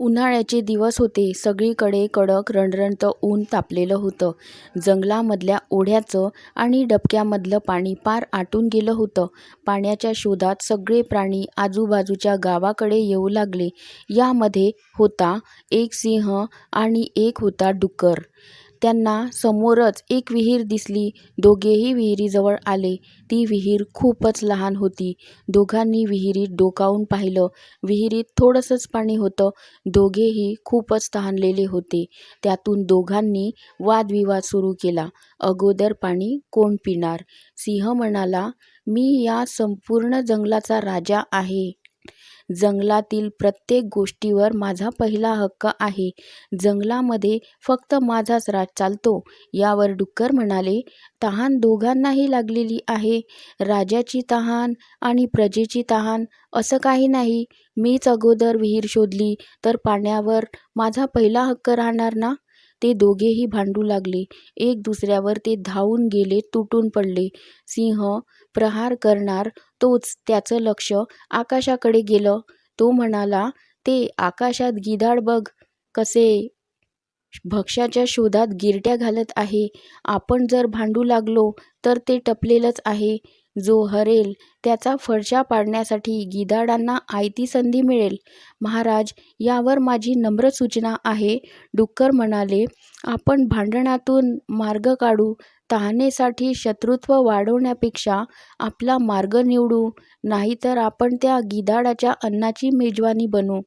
उन्हाळ्याचे दिवस होते. सगळीकडे कडक रणरणतं ऊन तापलेलं होतं. जंगलामधल्या ओढ्याचं आणि डबक्यामधलं पाणी पार आटून गेलं होतं. पाण्याच्या शोधात सगळे प्राणी आजूबाजूच्या गावाकडे येऊ लागले. यामध्ये होता एक सिंह आणि एक होता डुक्कर. त्यांना समोरच एक विहीर दिसली. दोघेही विहिरीजवळ आले. ती विहीर खूपच लहान होती. दोघांनी विहिरीत डोकावून पाहिलं. विहिरीत थोडंसंच पाणी होतं. दोघेही खूपच तहानलेले होते. त्यातून दोघांनी वादविवाद सुरू केला. अगोदर पाणी कोण पिणार? सिंह म्हणाला, मी या संपूर्ण जंगलाचा राजा आहे. जंगलातील प्रत्येक गोष्टीवर माझा पहिला हक्क आहे. जंगलामध्ये फक्त माझाच राज चालतो. यावर डुक्कर म्हणाले, तहान दोघांनाही लागलेली आहे. राजाची तहान आणि प्रजेची तहान असं काही नाही. मीच अगोदर विहीर शोधली तर पाण्यावर माझा पहिला हक्क राहणार ना? ते दोघेही भांडू लागले. एक दुसऱ्यावर ते धावून गेले तुटून पडले. सिंह प्रहार करणार तोच त्याचं लक्ष आकाशाकडे गेलं. तो म्हणाला, ते आकाशात गिधाड बघ कसे भक्ष्याच्या शोधात गिरट्या घालत आहे. आपण जर भांडू लागलो तर ते टपलेलंच आहे. जो हरेल त्याचा फडशा पाडण्यासाठी गिधाडांना आयती संधी मिळेल. महाराज, यावर माझी नम्र सूचना आहे. डुक्कर म्हणाले, आपण भांडणातून मार्ग काढू. तहानेसाठी शत्रुत्व वाढवण्यापेक्षा आपला मार्ग निवडू. नाहीतर आपण त्या गिधाडाच्या अन्नाची मेजवानी बनू.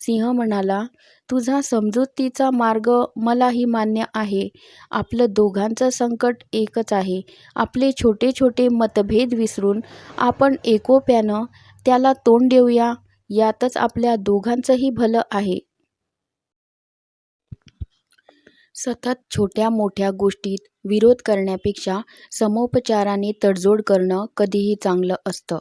सिंह म्हणाला, तुझा समजुतीचा मार्ग मलाही मान्य आहे. आपलं दोघांचं संकट एकच आहे. आपले छोटे छोटे मतभेद विसरून आपण एकोप्यानं त्याला तोंड देऊया. यातच आपल्या दोघांचंही भलं आहे. सतत छोट्या मोठ्या गोष्टीत विरोध करण्यापेक्षा समोपचाराने तडजोड करणं कधीही चांगलं असतं.